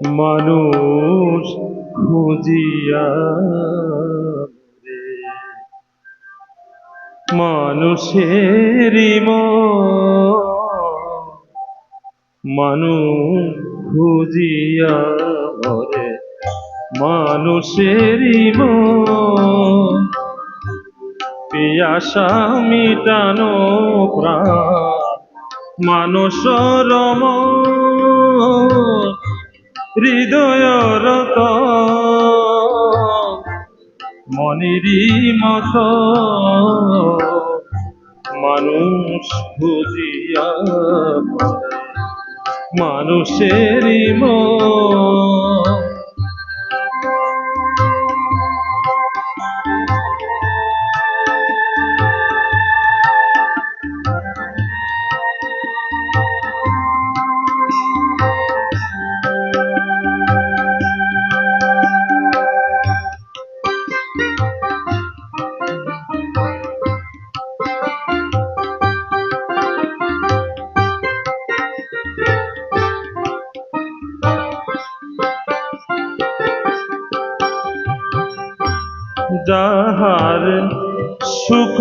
মানুষ খুঁজিয়া রে। মানুষেরই মন মানুষ খুঁজিয়া মরে মানুষেরই মন পিয়াসা মিটানো প্রাণ মানসরম হৃদয়রত মনিরি মত মানুষ বুঝিয়া। মানুষেরই মন যাহার সুখ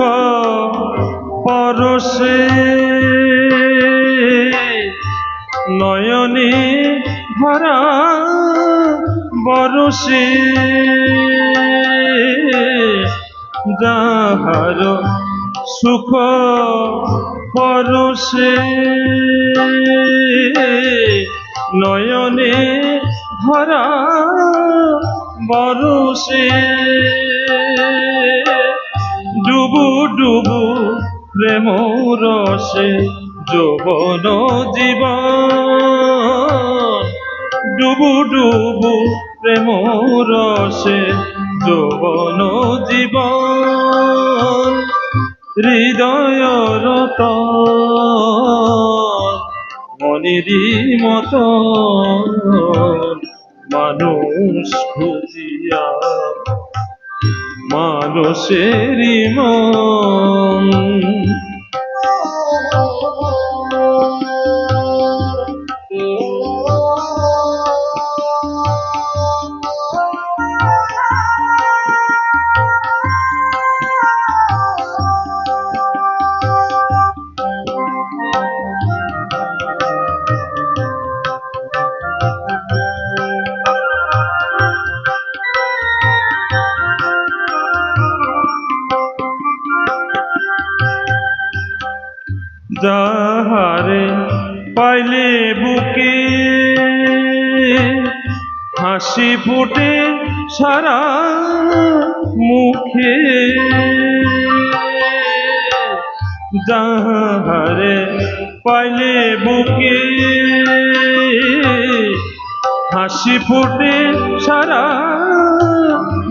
পরশে। নয়নে ভরা বরসে যাহার সুখ পরশে। নয়নে ভরা বরসে ডুবু ডুবু প্রেম রসে যৌবন জীবন। ডুবু ডুবু প্রেম রসে যৌবন জীবন। হৃদয় রত মনেরই মত মানুষ খুঁজিয়া মানুষেরই মন যাহারে পাইলে বুকে হাসি ফুটে সারা মুখে। যাহারে পাইলে বুকে হাসি ফুটে সারা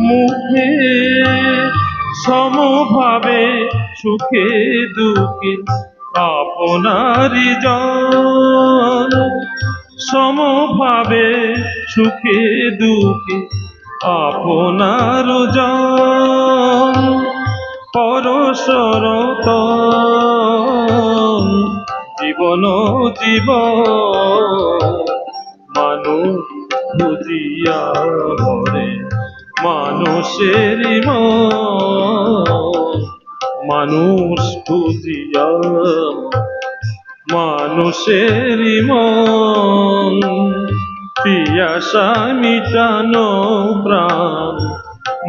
মুখে। সমভাবে সুখে দুঃখে আপনারি জন সমভাবে সুখে দুঃখে আপনার জন পরশরত জীবন জীব মানুষ মরে মানুষের মন। মানুষ খুঁজিয়া মানুষের মন। পিয়াসা মিটানো প্রাণ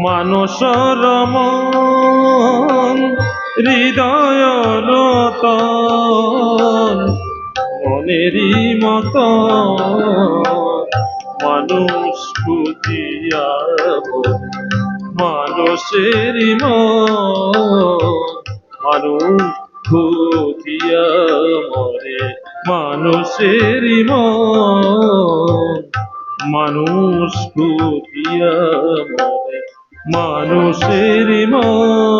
মানসর মন, হৃদয় রতন। মনেরই মত মানুষ খুঁজিয়া মানুষের মানুষ খুঁজিয়া মরে মানুষের মানুষ খুঁজিয়া মরে মানুষের মন